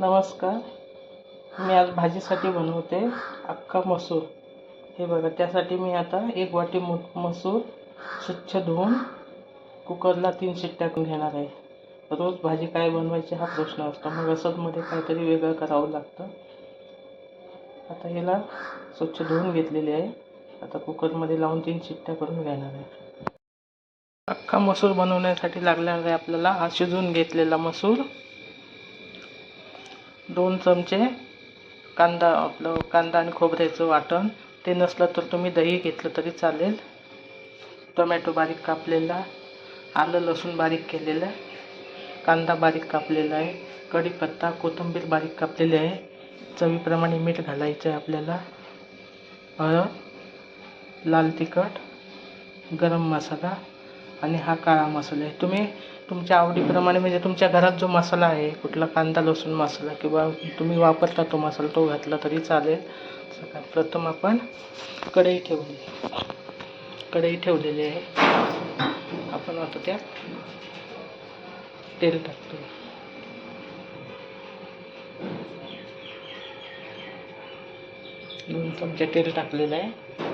नमस्कार. मी आज भाजीसाठी बनवते अख्खा मसूर. हे बघा त्यासाठी मी आता एक वाटी मु मसूर स्वच्छ धुवून कुकरला तीन शिट्ट्या करून घेणार आहे. रोज भाजी काय बनवायची हा प्रश्न असतो. मग रसदमध्ये काहीतरी वेगळं करावं लागतं. आता याला स्वच्छ धुवून घेतलेली आहे. आता कुकरमध्ये लावून तीन शिट्ट्या करून घेणार आहे. अख्खा मसूर बनवण्यासाठी लागणार आहे आपल्याला हा शिजवून घेतलेला मसूर. दोन चमचे कांदा आपलं कांदा आणि खोबऱ्याचं वाटण. ते नसलं तर तुम्ही दही घेतलं तरी चालेल. टोमॅटो बारीक कापलेला आलं लसूण बारीक केलेलं कांदा बारीक कापलेला आहे कढीपत्ता कोथिंबीर बारीक कापलेली आहे. चवीप्रमाणे मीठ घालायचं आहे आपल्याला. हळद लाल तिखट गरम मसाला आणि हा काळा मसाला आहे. तुम्ही तुमच्या आवडीप्रमाणे म्हणजे तुमच्या घरात जो मसाला आहे कुठला कांदा लसूण मसाला किंवा तुम्ही वापरता तो मसाला तो घातला तरी चालेल. सकाळ प्रथम आपण कढई ठेवली. कढई ठेवलेली आहे. आपण आता त्यात तेल टाकतो. दोन चमचे तेल टाकलेलं आहे.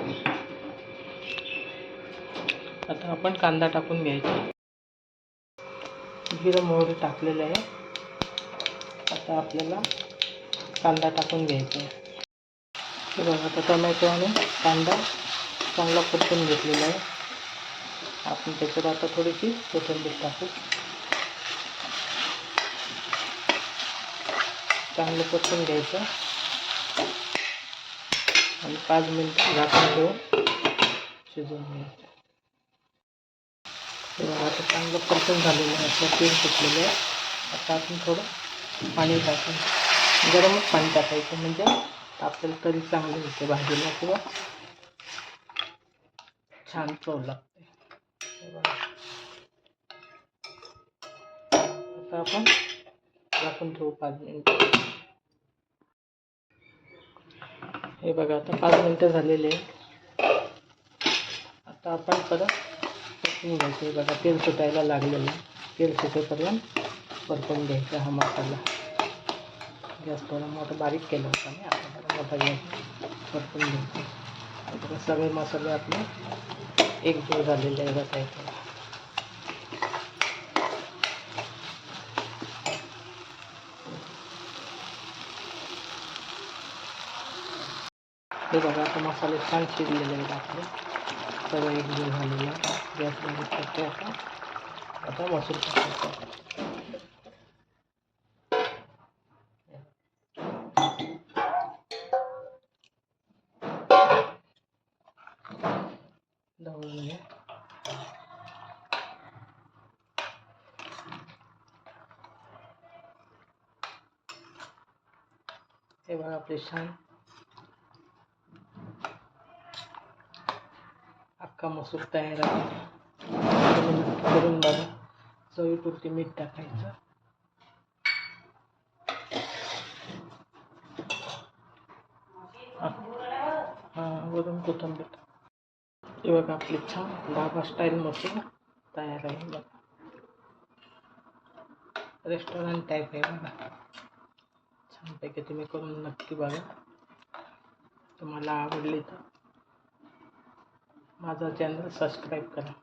आता आपण कांदा टाकून घ्यायचा. जिरं मोहरी टाकलेलं आहे. आता आपल्याला कांदा टाकून घ्यायचा आहे. हे बघा आता टोमॅटो आणि कांदा चांगला परतून घेतलेला आहे. आपण त्याच्यात आता थोडीशी कोथिंबीर टाकू. चांगलं परतून घ्यायचं. आणि पाच मिनटं झाकून ठेवून शिजवून घ्यायचं. तेव्हा आता चांगलं परतून झालेलं आहे. तेल सुटलेलं आहे. आता आपण थोडं पाणी टाकून गरमच पाणी टाकायचं. म्हणजे आपल्याला तरी चांगलं होते भाजीला किंवा छान चव लागते. आता आपण टाकून ठेवू पाच मिनटं. हे बघा आता पाच मिनटं झालेले आहे आता आपण परत परतून घ्यायचं बघा तेल सुटायला लागलेलं तेल सुटेपर्यंत परतून घ्यायचा हा मसाला गॅस थोडा मोठा बारीक केला होता मी मसाले आहे बघा इथे हे बघा आता मसाले छान शिजलेले सगळं एक जो झालेला. गॅस बारीक करतो आता. आता मसूर टाकायचा ढवळून घ्या हे बघा आपले छान अख्खा मसूर तयार आहे करून बघा. चवीपुरती मीठ टाकायचं. हां वरून कोथंबीर. हे बघा आपली छान ढाबा स्टाईल मसूर तयार आहे. बघा. रेस्टॉरंट टाईप आहे बघा. छानपैकी तुम्ही करून नक्की बघा. तुम्हाला आवडली तर. माझा चॅनल सबस्क्राईब करा.